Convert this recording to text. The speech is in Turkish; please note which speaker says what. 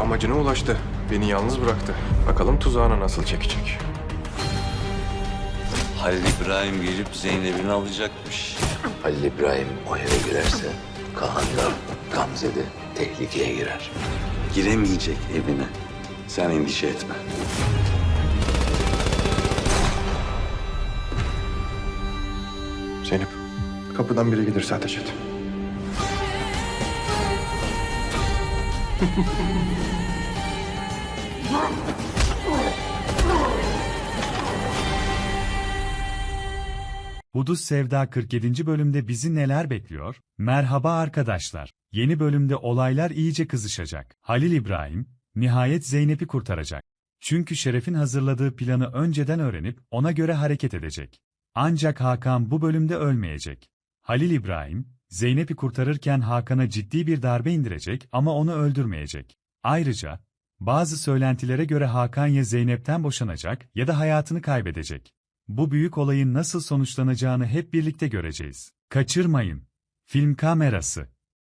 Speaker 1: amacına ulaştı. Beni yalnız bıraktı. Bakalım tuzağına nasıl çekecek.
Speaker 2: Halil İbrahim gelip Zeynep'ini alacakmış.
Speaker 3: Halil İbrahim o eve girerse Kaan da Gamze de tehlikeye girer.
Speaker 2: Giremeyecek evine. Sen endişe etme.
Speaker 1: Zeynep, kapıdan biri gelirse ateş et.
Speaker 4: Hudus Sevda 47. bölümde bizi neler bekliyor? Merhaba arkadaşlar. Yeni bölümde olaylar iyice kızışacak. Halil İbrahim, nihayet Zeynep'i kurtaracak. Çünkü Şeref'in hazırladığı planı önceden öğrenip ona göre hareket edecek. Ancak Hakan bu bölümde ölmeyecek. Halil İbrahim, Zeynep'i kurtarırken Hakan'a ciddi bir darbe indirecek ama onu öldürmeyecek. Ayrıca, bazı söylentilere göre Hakan ya Zeynep'ten boşanacak ya da hayatını kaybedecek. Bu büyük olayın nasıl sonuçlanacağını hep birlikte göreceğiz. Kaçırmayın. Film kamerası